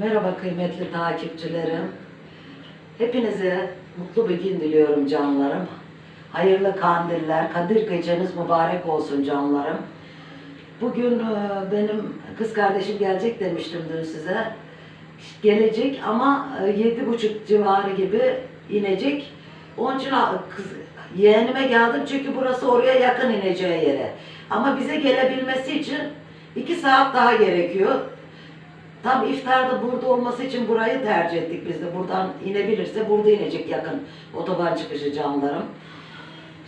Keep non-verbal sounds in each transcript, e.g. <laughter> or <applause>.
Merhaba kıymetli takipçilerim. Hepinize mutlu bir gün diliyorum canlarım. Hayırlı kandiller, Kadir geceniz mübarek olsun canlarım. Bugün e, benim kız kardeşim gelecek demiştim dün size. Gelecek ama e, yedi buçuk civarı gibi inecek. Onun için kız, yeğenime geldim çünkü burası oraya yakın ineceği yere. Ama bize gelebilmesi için iki saat daha gerekiyor. Tam iftarda burada olması için burayı tercih ettik biz de. Buradan inebilirse burada inecek yakın otoban çıkışı canlarım.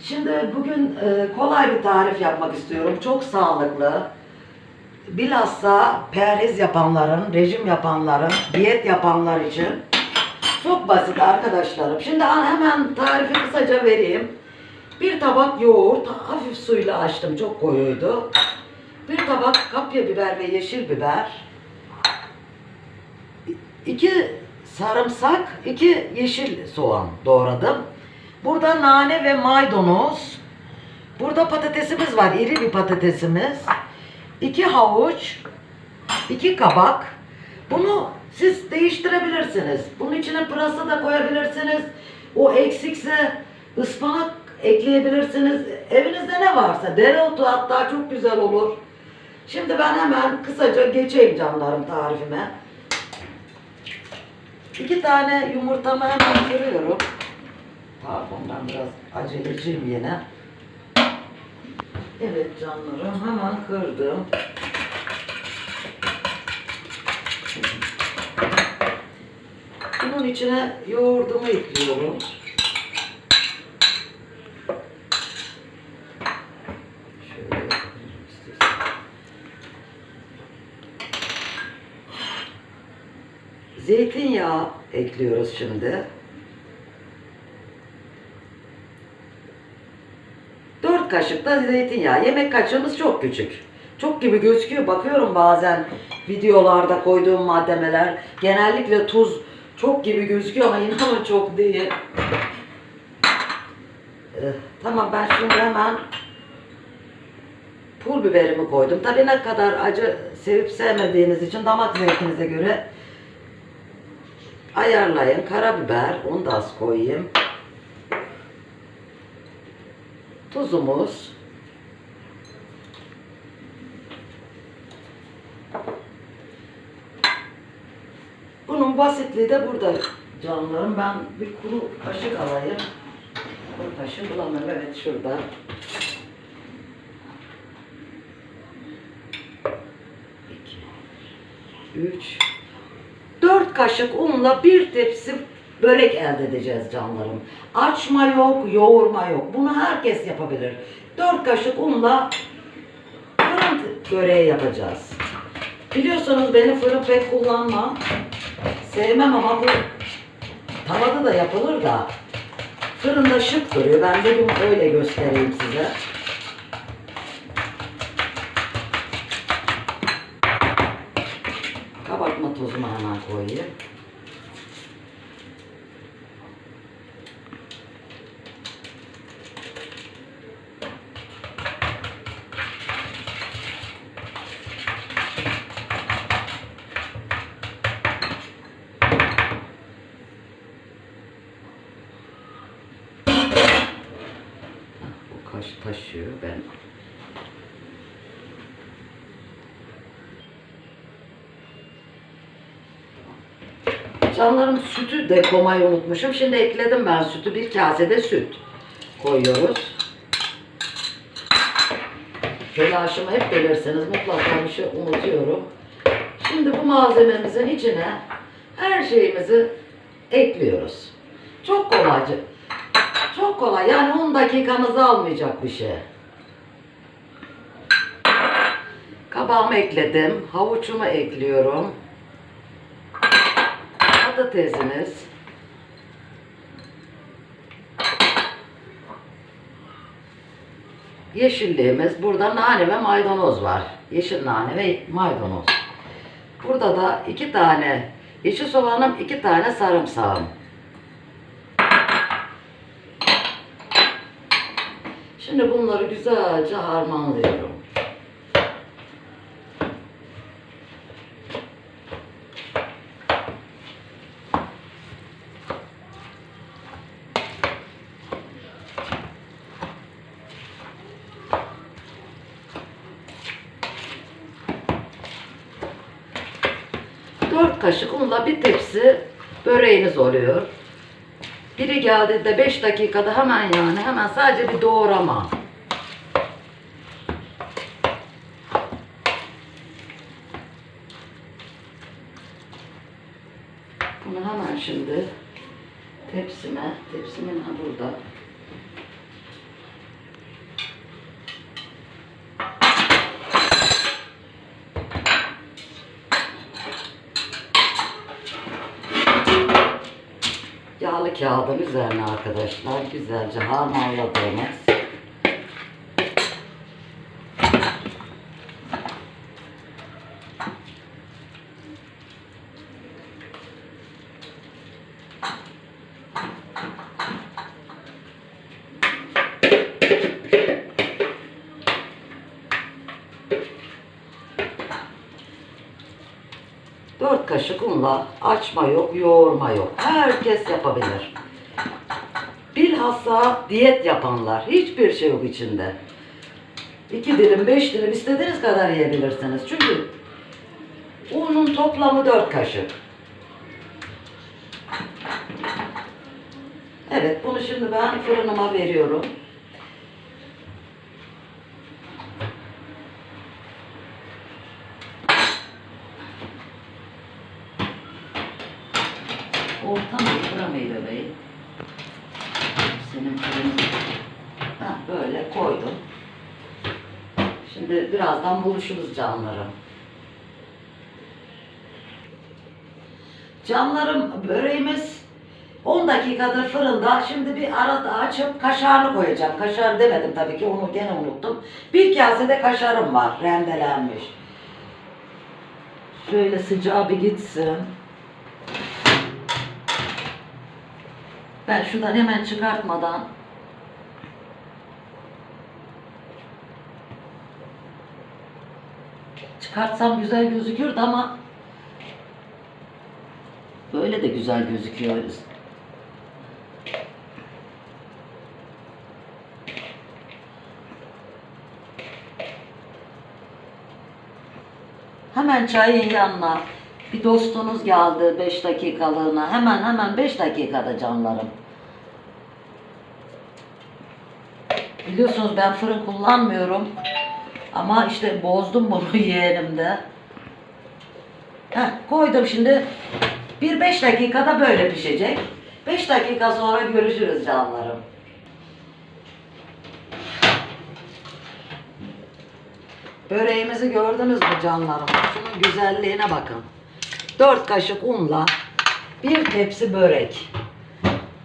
Şimdi bugün e, kolay bir tarif yapmak istiyorum. Çok sağlıklı. Bilhassa perhiz yapanların, rejim yapanların, diyet yapanlar için çok basit arkadaşlarım. Şimdi hemen tarifi kısaca vereyim. Bir tabak yoğurt, hafif suyla açtım, çok koyuydu. Bir tabak kapya biber ve yeşil biber. İki sarımsak, iki yeşil soğan doğradım. Burada nane ve maydanoz. Burada patatesimiz var, iri bir patatesimiz. İki havuç, iki kabak. Bunu siz değiştirebilirsiniz. Bunun içine pırasa da koyabilirsiniz. O eksikse ıspanak ekleyebilirsiniz. Evinizde ne varsa, dereotu hatta çok güzel olur. Şimdi ben hemen kısaca geçeyim canlarım tarifime. İki tane yumurtamı hemen kırıyorum. Pardon ben biraz aceleciyim yine. Evet canlarım hemen kırdım. Bunun içine yoğurdumu ekliyorum. Zeytinyağı ekliyoruz şimdi. 4 kaşık da zeytinyağı. Yemek kaşığımız çok küçük. Çok gibi gözüküyor. Bakıyorum bazen videolarda koyduğum malzemeler. Genellikle tuz çok gibi gözüküyor ama <laughs> inanın çok değil. Eh, tamam ben şimdi hemen pul biberimi koydum. Tabii ne kadar acı sevip sevmediğiniz için damak zevkinize göre ayarlayın. Karabiber, onu da az koyayım. Tuzumuz. Bunun basitliği de burada canlarım. Ben bir kuru kaşık alayım. Kuru kaşık bulamıyorum. Evet şurada. İki, üç, kaşık unla bir tepsi börek elde edeceğiz canlarım. Açma yok, yoğurma yok. Bunu herkes yapabilir. Dört kaşık unla fırın böreği yapacağız. Biliyorsunuz beni fırın pek kullanmam. Sevmem ama bu tavada da yapılır da fırında şık duruyor. Ben de bunu öyle göstereyim size. Kabartma tozumu hemen koyayım. Taşıyor ben. Canlarım sütü de koymayı unutmuşum. Şimdi ekledim ben sütü. Bir kasede süt koyuyoruz. Telaşımı hep bilirsiniz. Mutlaka bir şey unutuyorum. Şimdi bu malzememizin içine her şeyimizi ekliyoruz. Çok kolayca. Çok kolay. Yani 10 dakikanızı almayacak bir şey. Kabağımı ekledim. Havuçumu ekliyorum. Patatesimiz. Yeşilliğimiz. Burada nane ve maydanoz var. Yeşil nane ve maydanoz. Burada da iki tane yeşil soğanım, iki tane sarımsağım. Şimdi bunları güzelce harmanlıyorum. 4 kaşık unla bir tepsi böreğiniz oluyor. Biri geldiğinde 5 dakikada hemen yani hemen sadece bir doğrama. Bunu hemen şimdi tepsime, tepsimin ha burada. Yağlı kağıdın üzerine arkadaşlar güzelce harmanladığımız kaşık unla açma yok, yoğurma yok. Herkes yapabilir. Bilhassa diyet yapanlar. Hiçbir şey yok içinde. İki dilim, beş dilim istediğiniz kadar yiyebilirsiniz. Çünkü unun toplamı dört kaşık. Evet, bunu şimdi ben fırınıma veriyorum. Orta mı fırın mı bebeğim? Senin fırının. Ha, böyle koydum. Şimdi birazdan buluşuruz canlarım. Canlarım böreğimiz 10 dakikadır fırında. Şimdi bir arada açıp kaşarını koyacağım. Kaşar demedim tabii ki onu gene unuttum. Bir kase de kaşarım var rendelenmiş. Şöyle sıcağı bir gitsin. Ben şundan hemen çıkartmadan çıkartsam güzel gözükürdü ama böyle de güzel gözüküyor. Hemen çayın yanına bir dostunuz geldi 5 dakikalığına. Hemen hemen 5 dakikada canlarım. Biliyorsunuz ben fırın kullanmıyorum. Ama işte bozdum bunu <laughs> yeğenimde. Heh, koydum şimdi. Bir 5 dakikada böyle pişecek. 5 dakika sonra görüşürüz canlarım. Böreğimizi gördünüz mü canlarım? Şunun güzelliğine bakın. 4 kaşık unla bir tepsi börek.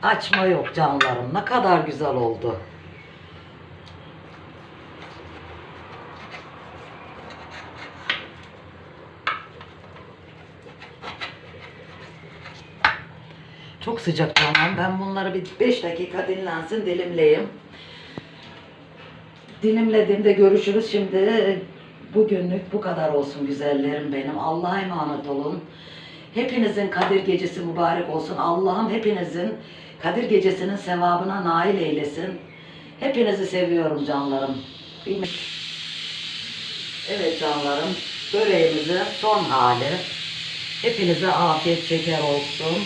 Açma yok canlarım. Ne kadar güzel oldu. Çok sıcak canım. Ben bunları bir 5 dakika dinlensin dilimleyeyim. Dilimlediğimde görüşürüz. Şimdi bugünlük bu kadar olsun güzellerim benim. Allah'a emanet olun. Hepinizin Kadir Gecesi mübarek olsun. Allah'ım hepinizin Kadir Gecesi'nin sevabına nail eylesin. Hepinizi seviyorum canlarım. Evet canlarım, böreğimizin son hali. Hepinize afiyet şeker olsun.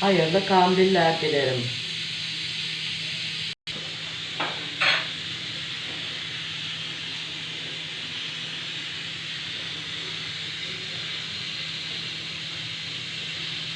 Hayırlı kandiller dilerim.